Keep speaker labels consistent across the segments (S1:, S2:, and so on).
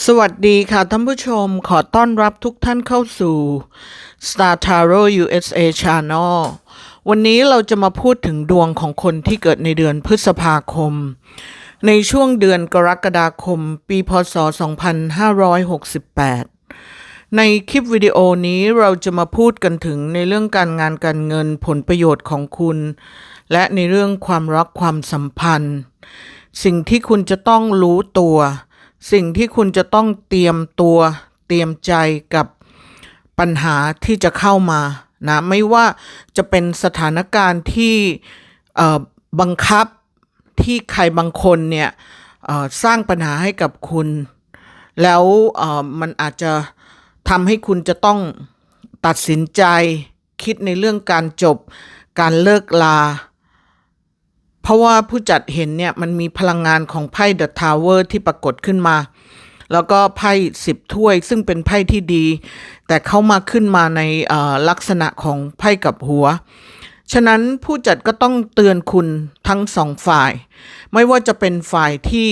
S1: สวัสดีค่ะท่านผู้ชมขอต้อนรับทุกท่านเข้าสู่ Star Tarot USA Channel วันนี้เราจะมาพูดถึงดวงของคนที่เกิดในเดือนพฤษภาคม ในช่วงเดือนกรกฎาคม ปีพศ 2568 ในคลิปวิดีโอนี้เราจะมาพูดกันถึงในเรื่องการงานการเงินผลประโยชน์ของคุณ และในเรื่องความรักความสัมพันธ์ สิ่งที่คุณจะต้องรู้ตัว สิ่งที่คุณจะต้องเตรียมตัวเตรียมใจกับปัญหาที่จะเข้ามานะไม่ว่าจะเป็นสถานการณ์ที่บังคับที่ใครบางคนเนี่ยสร้างปัญหาให้กับคุณ แล้วมันอาจจะทำให้คุณจะต้องตัดสินใจคิดในเรื่องการจบการเลิกลา เพราะว่าผู้จัดเห็นเนี่ยมันมีพลังงานของไพ่ The Tower ที่ปรากฏขึ้นมา แล้วก็ไพ่สิบถ้วยซึ่งเป็นไพ่ที่ดี แต่เข้ามาขึ้นมาในลักษณะของไพ่กับหัว ฉะนั้นผู้จัดก็ต้องเตือนคุณทั้งสองฝ่าย ไม่ว่าจะเป็นฝ่ายที่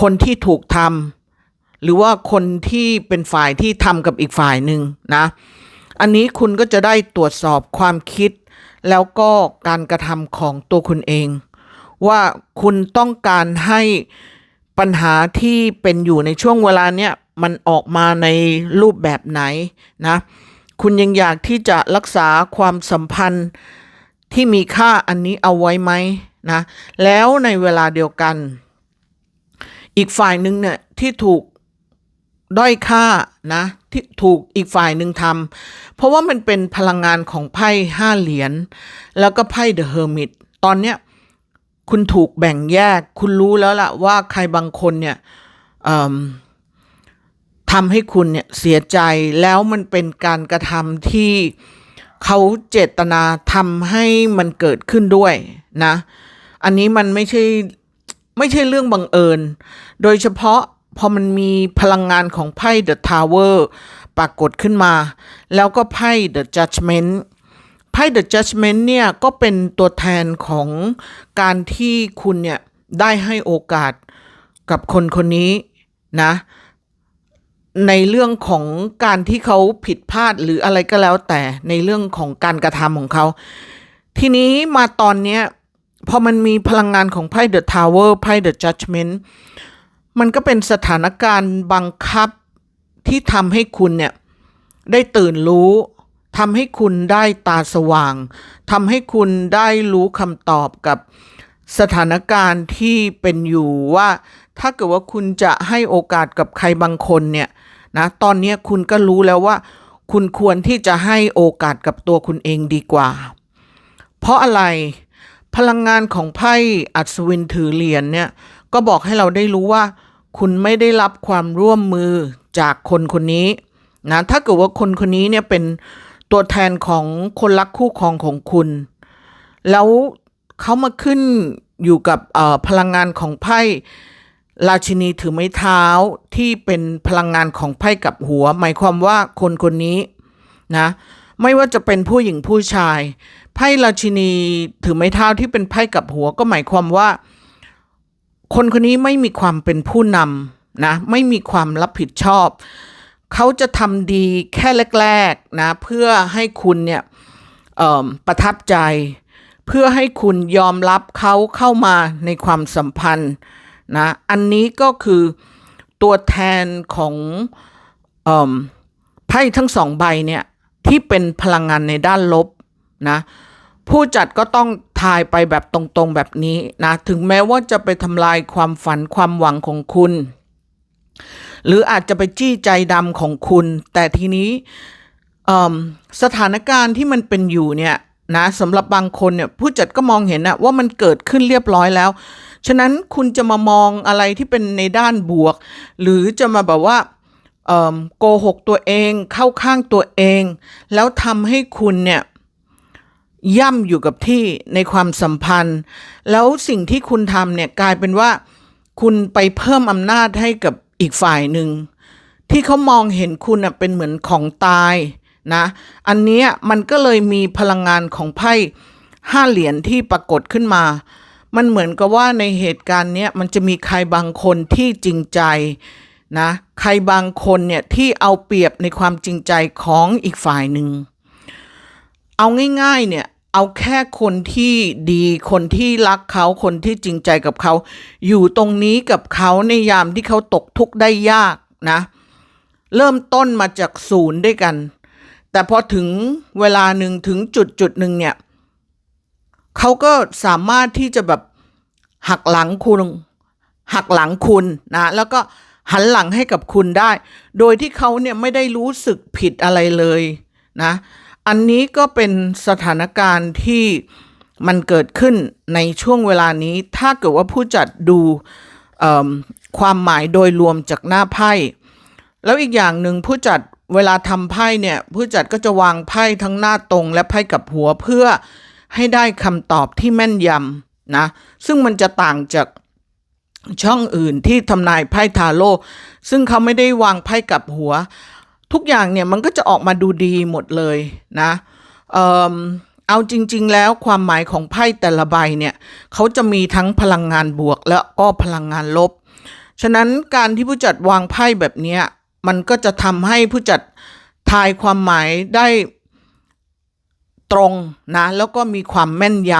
S1: คนที่ถูกทำหรือว่าคนที่เป็นฝ่ายที่ทำกับอีกฝ่ายหนึ่งนะ อันนี้คุณก็จะได้ตรวจสอบความคิด แล้วก็การกระทำของตัวคุณเอง ว่าคุณต้องการให้ปัญหาที่เป็นอยู่ในช่วงเวลาเนี้ยมันออกมาในรูปแบบไหนนะ คุณยังอยากที่จะรักษาความสัมพันธ์ที่มีค่าอันนี้เอาไว้ไหมนะ แล้วในเวลาเดียวกัน อีกฝ่ายหนึ่งเนี่ยที่ถูกด้อยค่านะ ที่ถูกอีกฝ่ายหนึ่งทำเพราะว่ามันเป็นพลังงานของไพ่ห้าเหรียญแล้วก็ไพ่เดอะเฮอร์มิตตอนเนี้ยคุณถูกแบ่งแยก คุณรู้แล้วล่ะว่าใครบางคนเนี่ยทำให้คุณเนี่ยเสียใจแล้วมันเป็นการกระทำที่เขาเจตนาทำให้มันเกิดขึ้นด้วยนะ อันนี้มันไม่ใช่ไม่ใช่เรื่องบังเอิญ โดยเฉพาะ พอมันมีพลังงานของไพ่ The Tower ปรากฏขึ้นมา แล้วก็ไพ่ The Judgment ไพ่ The Judgment เนี่ย ก็เป็นตัวแทนของการที่คุณเนี่ย ได้ให้โอกาสกับคนคนนี้นะ ในเรื่องของการที่เขาผิดพลาดหรืออะไรก็แล้วแต่ในเรื่องของการกระทำของเขา ทีนี้มาตอนเนี้ยพอมันมีพลังงานของไพ่ The Tower ไพ่ The Judgment มันก็เป็นสถานการณ์บังคับที่ทำให้คุณเนี่ยได้ตื่นรู้ทำให้คุณได้ตาสว่างทำให้คุณได้รู้คำตอบกับสถานการณ์ที่เป็นอยู่ว่า ถ้าเกิดว่าคุณจะให้โอกาสกับใครบางคนเนี่ยนะตอนนี้คุณก็รู้แล้วว่า คุณควรที่จะให้โอกาสกับตัวคุณเองดีกว่า เพราะอะไรพลังงานของไพ่อัศวินถือเหรียญเนี่ยก็บอกให้เราได้รู้ว่า คุณไม่ได้รับความร่วมมือจากคนคนนี้นะถ้าเกิดว่าคนคนนี้เนี่ยเป็นตัวแทนของคนรักคู่ครองของคุณ แล้วเขามาขึ้นอยู่กับพลังงานของไพ่ราชินีถือไม้เท้าที่เป็นพลังงานของไพ่กับหัว หมายความว่าคนคนนี้นะไม่ว่าจะเป็นผู้หญิงผู้ชาย ไพ่ราชินีถือไม้เท้าที่เป็นไพ่กับหัวก็หมายความว่า คนคนนี้ไม่มีความเป็นผู้นำนะไม่มีความรับผิดชอบ เขาจะทำดีแค่แรกๆนะเพื่อให้คุณเนี่ยประทับใจ เพื่อให้คุณยอมรับเขาเข้ามาในความสัมพันธ์นะอันนี้ก็คือตัวแทนของอไพ่ทั้งสองใบเนี่ยที่เป็นพลังงานในด้านลบนะ ผู้จัดก็ต้องทายไปแบบตรงๆแบบนี้นะ ถึงแม้ว่าจะไปทำลายความฝันความหวังของคุณ หรืออาจจะไปจี้ใจดำของคุณ แต่ทีนี้สถานการณ์ที่มันเป็นอยู่เนี่ยนะสำหรับบางคนเนี่ยผู้จัดก็มองเห็นนะว่ามันเกิดขึ้นเรียบร้อยแล้ว ฉะนั้นคุณจะมามองอะไรที่เป็นในด้านบวก หรือจะมาแบบว่าโกหกตัวเองเข้าข้างตัวเอง แล้วทำให้คุณเนี่ย ย่ำอยู่กับที่ในความสัมพันธ์ แล้วสิ่งที่คุณทำเนี่ยกลายเป็นว่าคุณไปเพิ่มอำนาจให้กับอีกฝ่ายหนึ่ง ที่เขามองเห็นคุณน่ะเป็นเหมือนของตายนะอันนี้มันก็เลยมีพลังงานของไพ่ห้าเหรียญที่ปรากฏขึ้นมา มันเหมือนกับว่าในเหตุการณ์เนี้ยมันจะมีใครบางคนที่จริงใจนะใครบางคนเนี่ยที่เอาเปรียบในความจริงใจของอีกฝ่ายหนึ่ง เอาง่ายๆเนี่ยเอาแค่คนที่ดีคนที่รักเขาคนที่จริงใจกับเขา อยู่ตรงนี้กับเขาในยามที่เขาตกทุกข์ได้ยากนะ เริ่มต้นมาจากศูนย์ด้วยกัน แต่พอถึงเวลาหนึ่งถึงจุดจุดหนึ่งเนี่ยเขาก็สามารถที่จะแบบหักหลังคุณหักหลังคุณนะ แล้วก็หันหลังให้กับคุณได้ โดยที่เขาเนี่ยไม่ได้รู้สึกผิดอะไรเลยนะ อันนี้ก็เป็นสถานการณ์ที่มันเกิดขึ้นในช่วงเวลานี้ ถ้าเกิดว่าผู้จัดดูความหมายโดยรวมจากหน้าไพ่ แล้วอีกอย่างหนึ่งผู้จัดเวลาทำไพ่เนี่ยผู้จัดก็จะวางไพ่ทั้งหน้าตรงและไพ่กับหัวเพื่อให้ได้คำตอบที่แม่นยำนะ ซึ่งมันจะต่างจากช่องอื่นที่ทำนายไพ่ทาโร่ซึ่งเขาไม่ได้วางไพ่กับหัว ทุกอย่างเนี่ยมันก็จะออกมาดูดีหมดเลยนะเออเอาจริง ๆ แล้วความหมายของไพ่แต่ละใบเนี่ยเขาจะมีทั้งพลังงานบวกและก็พลังงานลบ ฉะนั้นการที่ผู้จัดวางไพ่แบบนี้มันก็จะทำให้ผู้จัดทายความหมายได้ตรงนะแล้วก็มีความแม่นย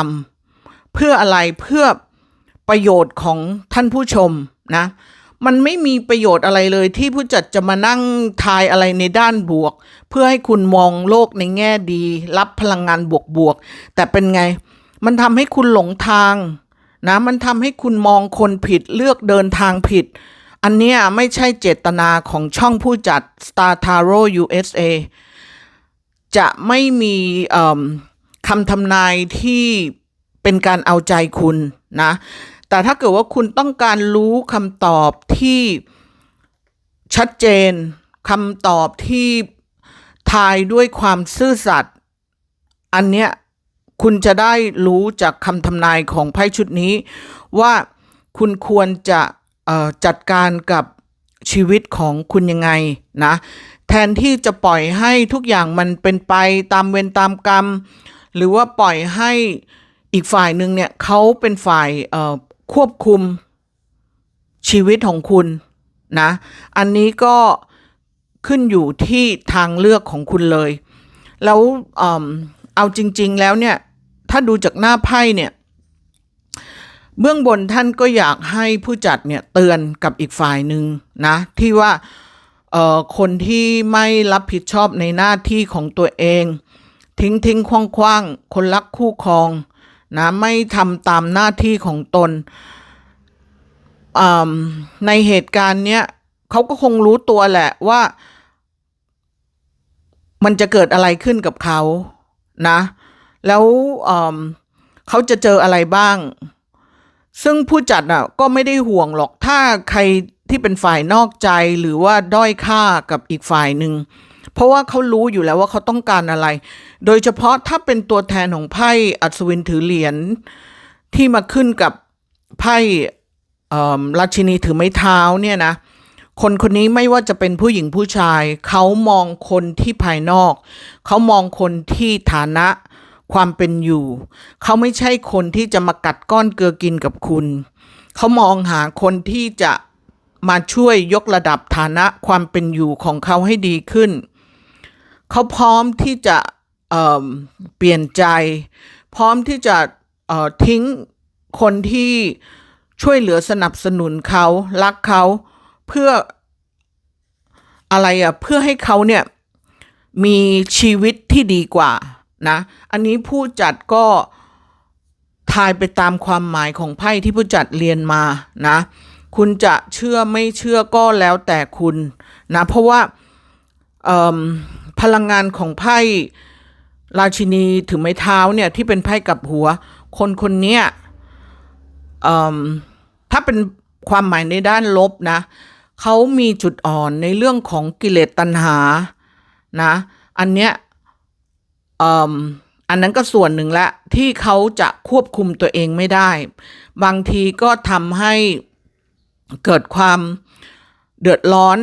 S1: ำเพื่ออะไรเพื่อประโยชน์ของท่านผู้ชมนะ มันไม่มีประโยชน์อะไรเลยที่ผู้จัดจะมานั่งทายอะไรในด้านบวก เพื่อให้คุณมองโลกในแง่ดี รับพลังงานบวกๆแต่เป็นไง มันทำให้คุณหลงทางนะมันทำให้คุณมองคนผิดเลือกเดินทางผิด อันเนี้ยไม่ใช่เจตนาของช่องผู้จัด Star Taro USA จะไม่มีคำทำนายที่เป็นการเอาใจคุณนะ แต่ถ้าเกิดว่าคุณต้องการรู้คำตอบที่ชัดเจนคำตอบที่ทายด้วยความซื่อสัตย์อันเนี้ยคุณจะได้รู้จากคำทำนายของไพ่ชุดนี้ ว่าคุณควรจะจัดการกับชีวิตของคุณยังไงนะแทนที่จะปล่อยให้ทุกอย่างมันเป็นไปตามเวรตามกรรม หรือว่าปล่อยให้อีกฝ่ายหนึ่งเนี่ยเขาเป็นฝ่าย ควบคุมชีวิตของคุณนะ อันนี้ก็ขึ้นอยู่ที่ทางเลือกของคุณเลย แล้วเอเอาจริง ๆ แล้วเนี่ย ถ้าดูจากหน้าไพ่เนี่ย เบื้องบนท่านก็อยากให้ผู้จัดเนี่ยเตือนกับอีกฝ่ายหนึ่งนะ ที่ว่าคนที่ไม่รับผิดชอบในหน้าที่ของตัวเอง ทิ้งทิ้งคว้างคว้างๆคนรักคู่ครอง นะไม่ทำตามหน้าที่ของตนอ่าในเหตุการณ์เนี้ยเขาก็คงรู้ตัวแหละว่า มันจะเกิดอะไรขึ้นกับเขานะ แล้วเอิ่มเขาจะเจออะไรบ้าง ซึ่งผู้จัดอะก็ไม่ได้ห่วงหรอกถ้าใครที่เป็นฝ่ายนอกใจหรือว่าด้อยค่ากับอีกฝ่ายหนึ่ง เพราะว่าเขารู้อยู่แล้วว่าเขาต้องการอะไร โดยเฉพาะถ้าเป็นตัวแทนของไพ่อัศวินถือเหรียญที่มาขึ้นกับไพ่ราชินีถือไม้เท้าเนี่ยนะคนคนนี้ไม่ว่าจะเป็นผู้หญิงผู้ชาย เขามองคนที่ภายนอก เขามองคนที่ฐานะความเป็นอยู่ เขาไม่ใช่คนที่จะมากัดก้อนเกลือกินกับคุณ เขามองหาคนที่จะมาช่วยยกระดับฐานะความเป็นอยู่ของเขาให้ดีขึ้น เขาพร้อมที่จะเเปลี่ยนใจ พร้อมที่จะทิ้งคนที่ช่วยเหลือสนับสนุนเขารักเขาเพื่ออะไรอะเพื่อให้เขาเนี่ยมีชีวิตที่ดีกว่านะ อันนี้ผู้จัดก็ทายไปตามความหมายของไพ่ที่ผู้จัดเรียนมานะ คุณจะเชื่อไม่เชื่อก็แล้วแต่คุณนะ เพราะว่าเอ่ พลังงานของไพ่ราชินีถือไม้เท้าเนี่ยที่เป็นไพ่กับหัว คนคนเนี้ยถ้าเป็นความหมายในด้านลบนะเขามีจุดอ่อนในเรื่องของกิเลสตัณหานะอันเนี้ยอันนั้นก็ส่วนหนึ่งละที่เขาจะควบคุมตัวเองไม่ได้ บางทีก็ทำให้เกิดความเดือดร้อน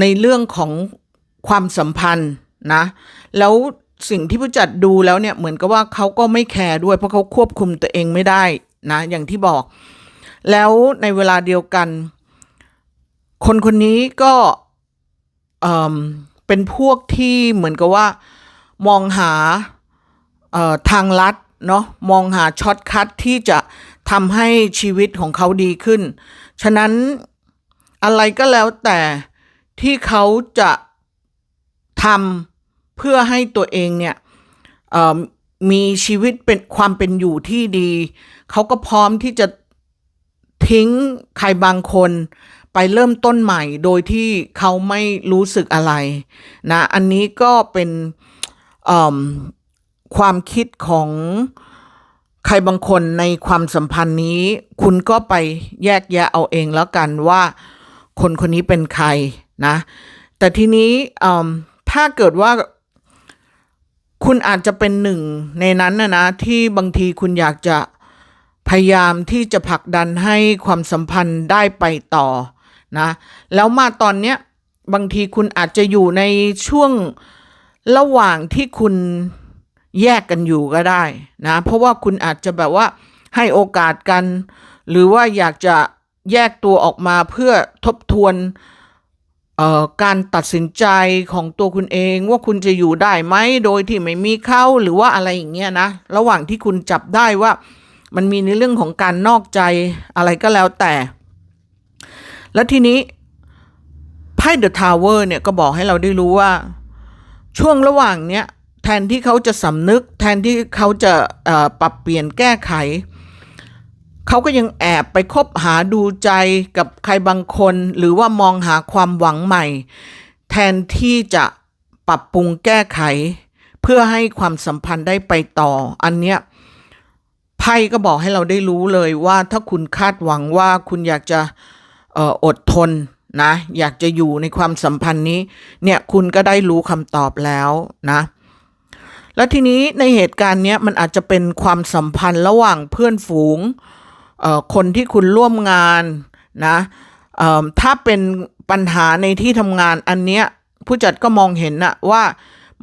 S1: ในเรื่องของ ความสัมพันธ์นะ แล้วสิ่งที่ผู้จัดดูแล้วเนี่ยเหมือนกับว่าเขาก็ไม่แคร์ด้วย เพราะเขาควบคุมตัวเองไม่ได้นะ อย่างที่บอก แล้วในเวลาเดียวกัน คนคนนี้ก็เอ่อเป็นพวกที่เหมือนกับว่า มองหาทางลัดเนาะมองหาช็อตคัทที่จะทำให้ชีวิตของเขาดีขึ้น ฉะนั้นอะไรก็แล้วแต่ที่เขาจะ ทำเพื่อให้ตัวเองเนี่ยมีชีวิตเป็นความเป็นอยู่ที่ดี เขาก็พร้อมที่จะทิ้งใครบางคนไปเริ่มต้นใหม่โดยที่เขาไม่รู้สึกอะไรนะอันนี้ก็เป็นความคิดของใครบางคนในความสัมพันธ์นี้ คุณก็ไปแยกแยะเอาเองแล้วกันว่าคนคนนี้เป็นใครนะ แต่ทีนี้ ถ้าเกิดว่าคุณอาจจะเป็นหนึ่งในนั้นนะนะที่บางทีคุณอยากจะพยายามที่จะผลักดันให้ความสัมพันธ์ได้ไปต่อนะแล้วมาตอนเนี้ยบางทีคุณอาจจะอยู่ในช่วงระหว่างที่คุณแยกกันอยู่ก็ได้นะเพราะว่าคุณอาจจะแบบว่าให้โอกาสกัน หรือว่าอยากจะแยกตัวออกมาเพื่อทบทวน การตัดสินใจของตัวคุณเองว่าคุณจะอยู่ได้ไหมโดยที่ไม่มีเขาหรือว่าอะไรอย่างเงี้ยนะ ระหว่างที่คุณจับได้ว่ามันมีในเรื่องของการนอกใจอะไรก็แล้วแต่ แล้วทีนี้ไพ่เดอะทาวเวอร์เนี่ยก็บอกให้เราได้รู้ว่า ช่วงระหว่างเนี้ยแทนที่เขาจะสำนึก แทนที่เขาจะปรับเปลี่ยนแก้ไข เขาก็ยังแอบไปคบหาดูใจกับใครบางคน หรือว่ามองหาความหวังใหม่ แทนที่จะปรับปรุงแก้ไข เพื่อให้ความสัมพันธ์ได้ไปต่อ อันเนี้ยไพ่ก็บอกให้เราได้รู้เลยว่าถ้าคุณคาดหวังว่าคุณอยากจะอดทนนะอยากจะอยู่ในความสัมพันธ์นี้ เนี่ยคุณก็ได้รู้คำตอบแล้วนะ แล้วทีนี้ในเหตุการณ์เนี้ยมันอาจจะเป็นความสัมพันธ์ระหว่างเพื่อนฝูง คนที่คุณร่วมงานนะถ้าเป็นปัญหาในที่ทำงานอันเนี้ยผู้จัดก็มองเห็นนะว่า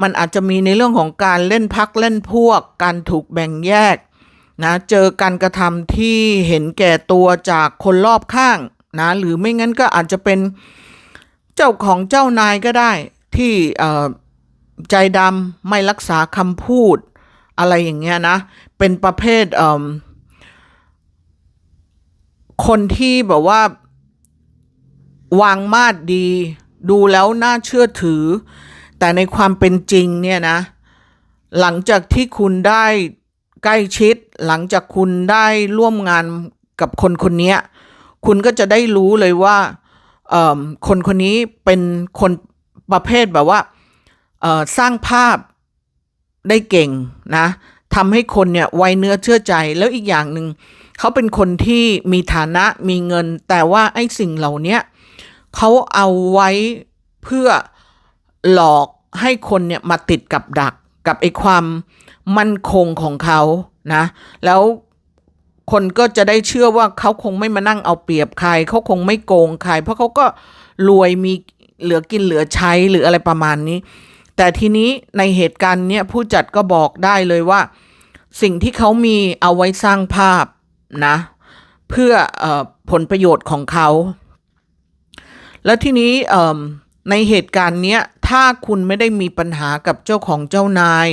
S1: มันอาจจะมีในเรื่องของการเล่นพักเล่นพวก การถูกแบ่งแยกนะเจอการกระทำที่เห็นแก่ตัวจากคนรอบข้างนะหรือไม่งั้นก็อาจจะเป็นเจ้าของเจ้านายก็ได้ที่ใจดำไม่รักษาคำพูดอะไรอย่างเงี้ยนะ เป็นประเภทเคนที่แบบว่า วางมาดดี ดูแล้วน่าเชื่อถือ แต่ในความเป็นจริงเนี่ยนะ หลังจากที่คุณได้ใกล้ชิด หลังจากคุณได้ร่วมงานกับคนคนนี้คุณก็จะได้รู้เลยว่าเออคนคนนี้เป็นคนประเภทแบบว่าสร้างภาพได้เก่งนะทำให้คนเนี่ยไว้เนื้อเชื่อใจแล้วอีกอย่างหนึ่ง เขาเป็นคนที่มีฐานะมีเงิน แต่ว่าไอ้สิ่งเหล่านี้เขาเอาไว้เพื่อหลอกให้คนเนี่ยมาติดกับดักกับไอ้ความมั่นคงของเขานะ แล้วคนก็จะได้เชื่อว่าเขาคงไม่มานั่งเอาเปรียบใคร เขาคงไม่โกงใคร เพราะเขาก็รวยมีเหลือกินเหลือใช้หรืออะไรประมาณนี้ แต่ทีนี้ในเหตุการณ์เนี้ยผู้จัดก็บอกได้เลยว่า สิ่งที่เขามีเอาไว้สร้างภาพ นะ เพื่ออผลประโยชน์ของเขา แล้วทีนี้ในเหตุการณ์เนี้ยถ้าคุณไม่ได้มีปัญหากับเจ้าของเจ้านาย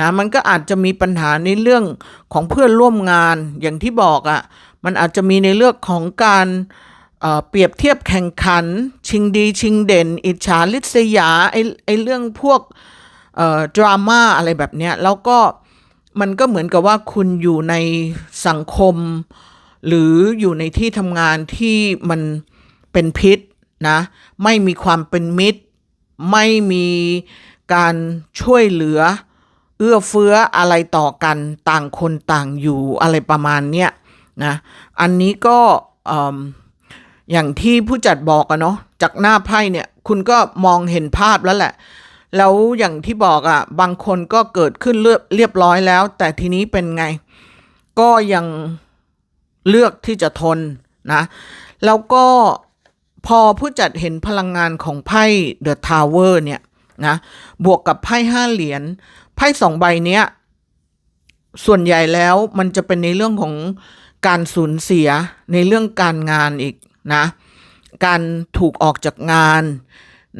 S1: นะมันก็อาจจะมีปัญหาในเรื่องของเพื่อนร่วมงานอย่างที่บอกอะ่ะมันอาจจะมีในเรื่องของการเเปรียบเทียบแข่งขัน ชิงดีชิงเด่น อิจฉาริษยาไอไอเรื่องพวกดราม่าอะไรแบบเนี้ยแล้วก็ มันก็เหมือนกับว่าคุณอยู่ในสังคม หรืออยู่ในที่ทำงานที่มันเป็นพิษนะไม่มีความเป็นมิตร ไม่มีการช่วยเหลือ เอื้อเฟื้ออะไรต่อกันต่างคนต่างอยู่อะไรประมาณเนี้ยนะอันนี้ก็ออย่างที่ผู้จัดบอกอะเนาะจากหน้าไพ่เนี่ย คุณก็มองเห็นภาพแล้วแหละ แล้วอย่างที่บอกอะบางคนก็เกิดขึ้นเรียบเรียบร้อยแล้ว แต่ทีนี้เป็นไง ก็ยังเลือกที่จะทนนะ แล้วก็พอผู้จัดเห็นพลังงานของไพ่เดอะทาวเวอร์เนี่ยนะบวกกับไพ่ห้าเหรียญไพ่สองใบเนี้ยส่วนใหญ่แล้วมันจะเป็นในเรื่องของการสูญเสียในเรื่องการงานอีกนะ การถูกออกจากงาน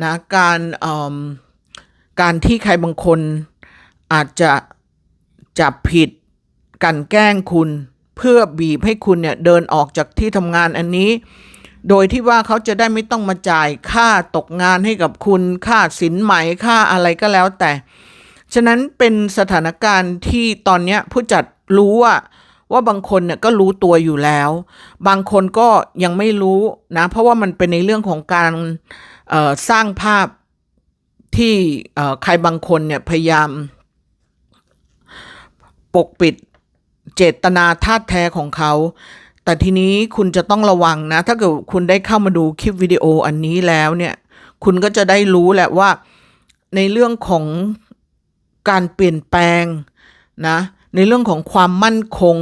S1: นะ การเอิ่ม การที่ใครบางคนอาจจะจับผิดกันแกล้งคุณเพื่อบีบให้คุณเนี่ยเดินออกจากที่ทำงานอันนี้ โดยที่ว่าเขาจะได้ไม่ต้องมาจ่ายค่าตกงานให้กับคุณค่าสินไหมค่าอะไรก็แล้วแต่ ฉะนั้นเป็นสถานการณ์ที่ตอนนี้ผู้จัดรู้ว่าว่าบางคนเนี่ยก็รู้ตัวอยู่แล้ว บางคนก็ยังไม่รู้นะ เพราะว่ามันเป็นในเรื่องของการสร้างภาพ ที่ใครบางคนเนี่ยพยายาม ปกปิดเจตนาท่าแท้ของเขา แต่ทีนี้คุณจะต้องระวังนะ ถ้าเกิดคุณได้เข้ามาดูคลิปวิดีโออันนี้แล้วเนี่ย คุณก็จะได้รู้แหละว่าในเรื่องของการเปลี่ยนแปลงนะ ในเรื่องของความมั่นคง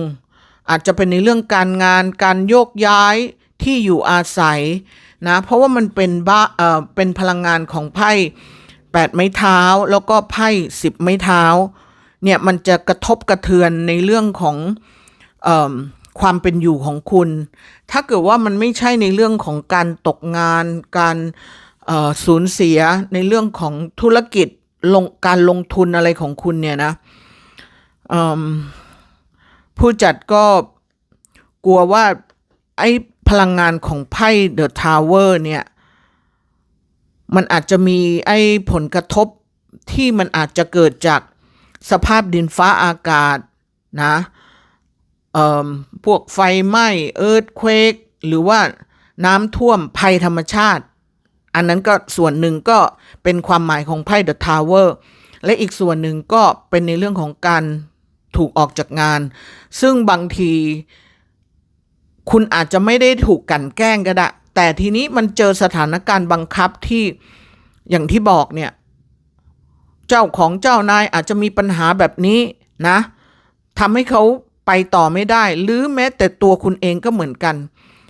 S1: อาจจะเป็นในเรื่องการงาน การโยกย้ายที่อยู่อาศัยนะ เพราะว่ามันเป็นบ้าเอ่อเป็นพลังงานของไพ่ แปดไม้เท้าแล้วก็ไพ่สิบไม้เท้าเนี่ยมันจะกระทบกระเทือนในเรื่องของออความเป็นอยู่ของคุณ ถ้าเกิดว่ามันไม่ใช่ในเรื่องของการตกงาน การสูญเสียในเรื่องของธุรกิจลงการลงทุนอะไรของคุณเนี่ยนะผู้จัดก็กลัวว่าไอ้พลังงานของไพ่เดอะทาวเวอร์เนี่ย มันอาจจะมีไอ้ผลกระทบที่มันอาจจะเกิดจากสภาพดินฟ้าอากาศนะเอ่อพวกไฟไหม้เอิร์ธเควกหรือว่าน้ำท่วมภัยธรรมชาติ อันนั้นก็ส่วนหนึ่งก็เป็นความหมายของไพ่เดอะทาวเวอร์และอีกส่วนหนึ่งก็เป็นในเรื่องของการถูกออกจากงาน ซึ่งบางที คุณอาจจะไม่ได้ถูกกันแกล้งก็ได้ แต่ทีนี้มันเจอสถานการณ์บังคับที่อย่างที่บอกเนี่ย เจ้าของเจ้านายอาจจะมีปัญหาแบบนี้นะทำให้เขาไปต่อไม่ได้ หรือแม้แต่ตัวคุณเองก็เหมือนกัน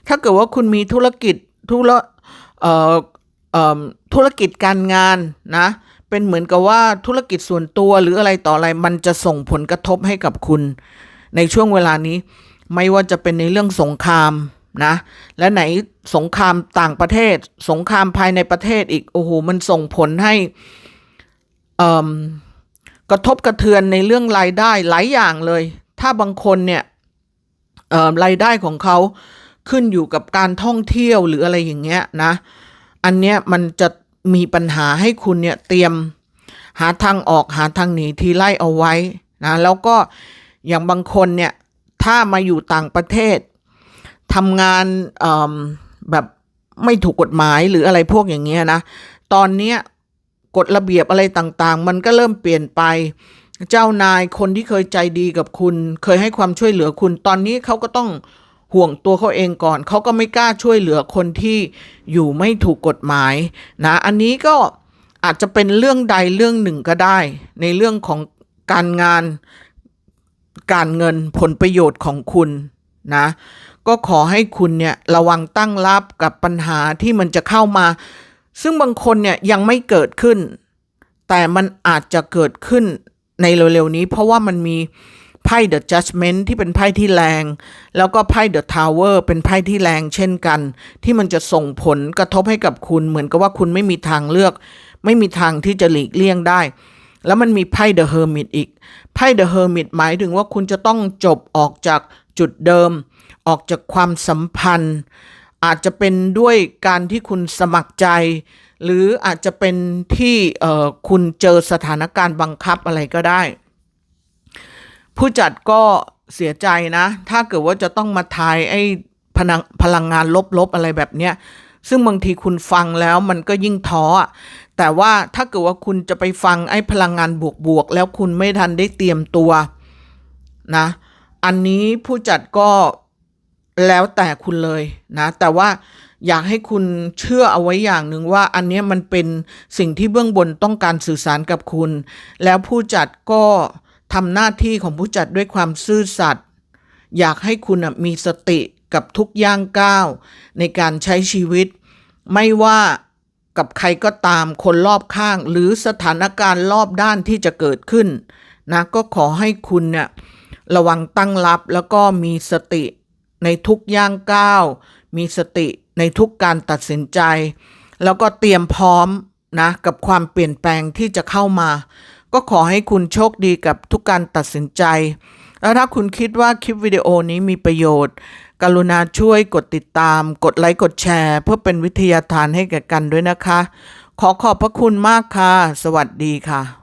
S1: ถ้าเกิดว่าคุณมีธุรกิจธุรธุรกิจการงานนะ เป็นเหมือนกับว่าธุรกิจส่วนตัวหรืออะไรต่ออะไร มันจะส่งผลกระทบให้กับคุณ ในช่วงเวลานี้ ไม่ว่าจะเป็นในเรื่องสงคราม นะและไหนสงครามต่างประเทศ สงครามภายในประเทศอีกโอ้โหมันส่งผลให้อ่อกระทบกระเทือนในเรื่องรายได้หลายอย่างเลย ถ้าบางคนเนี่ยเออรายได้ของเขาขึ้นอยู่กับการท่องเที่ยวหรืออะไรอย่างเงี้ยนะ อันเนี้ยมันจะมีปัญหาให้คุณเนี่ยเตรียมหาทางออกหาทางหนีทีไล่เอาไว้นะแล้วก็อย่างบางคนเนี่ยถ้ามาอยู่ต่างประเทศ ทำงานแบบไม่ถูกกฎหมายหรืออะไรพวกอย่างเงี้ยนะ ตอนเนี้ยกฎระเบียบอะไรต่างๆ มันก็เริ่มเปลี่ยนไป เจ้านายคนที่เคยใจดีกับคุณ เคยให้ความช่วยเหลือคุณ ตอนนี้เขาก็ต้องห่วงตัวเขาเองก่อน เขาก็ไม่กล้าช่วยเหลือคนที่อยู่ไม่ถูกกฎหมายนะ อันนี้ก็อาจจะเป็นเรื่องใดเรื่องหนึ่งก็ได้ ในเรื่องของการงาน การเงินผลประโยชน์ของคุณ นะ ก็ขอให้คุณเนี่ยระวังตั้งรับกับปัญหาที่มันจะเข้ามา ซึ่งบางคนเนี่ยยังไม่เกิดขึ้น แต่มันอาจจะเกิดขึ้นในเร็วๆนี้ เพราะว่ามันมีไพ่ The Judgment ที่เป็นไพ่ที่แรง แล้วก็ไพ่ The Tower เป็นไพ่ที่แรงเช่นกัน ที่มันจะส่งผลกระทบให้กับคุณ เหมือนกับว่าคุณไม่มีทางเลือก ไม่มีทางที่จะหลีกเลี่ยงได้ แล้วมันมีไพ่ The Hermit อีก ไพ่ The Hermit หมายถึงว่าคุณจะต้องจบออกจาก จุดเดิม ออกจากความสัมพันธ์ อาจจะเป็นด้วยการที่คุณสมัครใจ หรืออาจจะเป็นที่คุณเจอสถานการณ์บังคับอะไรก็ได้ ผู้จัดก็เสียใจนะ ถ้าเกิดว่าจะต้องมาทายไอ้พลังพลังงานลบๆอะไรแบบเนี้ยซึ่งบางทีคุณฟังแล้วมันก็ยิ่งท้อ แต่ว่าถ้าเกิดว่าคุณจะไปฟังไอ้พลังงานบวกๆ แล้วคุณไม่ทันได้เตรียมตัวนะ อันนี้ผู้จัดก็แล้วแต่คุณเลยนะ แต่ว่าอยากให้คุณเชื่อเอาไว้อย่างหนึ่งว่า อันนี้มันเป็นสิ่งที่เบื้องบนต้องการสื่อสารกับคุณ แล้วผู้จัดก็ทำหน้าที่ของผู้จัดด้วยความซื่อสัตย์อยากให้คุณมีสติกับทุกย่างก้าว ในการใช้ชีวิต ไม่ว่ากับใครก็ตามคนรอบข้าง หรือสถานการณ์รอบด้านที่จะเกิดขึ้นนะก็ขอให้คุณเนี่ย ระวังตั้งรับแล้วก็มีสติในทุกย่างก้าว มีสติในทุกการตัดสินใจ แล้วก็เตรียมพร้อมนะกับความเปลี่ยนแปลงที่จะเข้ามา ก็ขอให้คุณโชคดีกับทุกการตัดสินใจ แล้วถ้าคุณคิดว่าคลิปวิดีโอนี้มีประโยชน์ กรุณาช่วยกดติดตาม กดไลค์ กดแชร์ เพื่อเป็นวิทยาทานให้แก่กันด้วยนะคะ ขอขอบพระคุณมากค่ะ สวัสดีค่ะ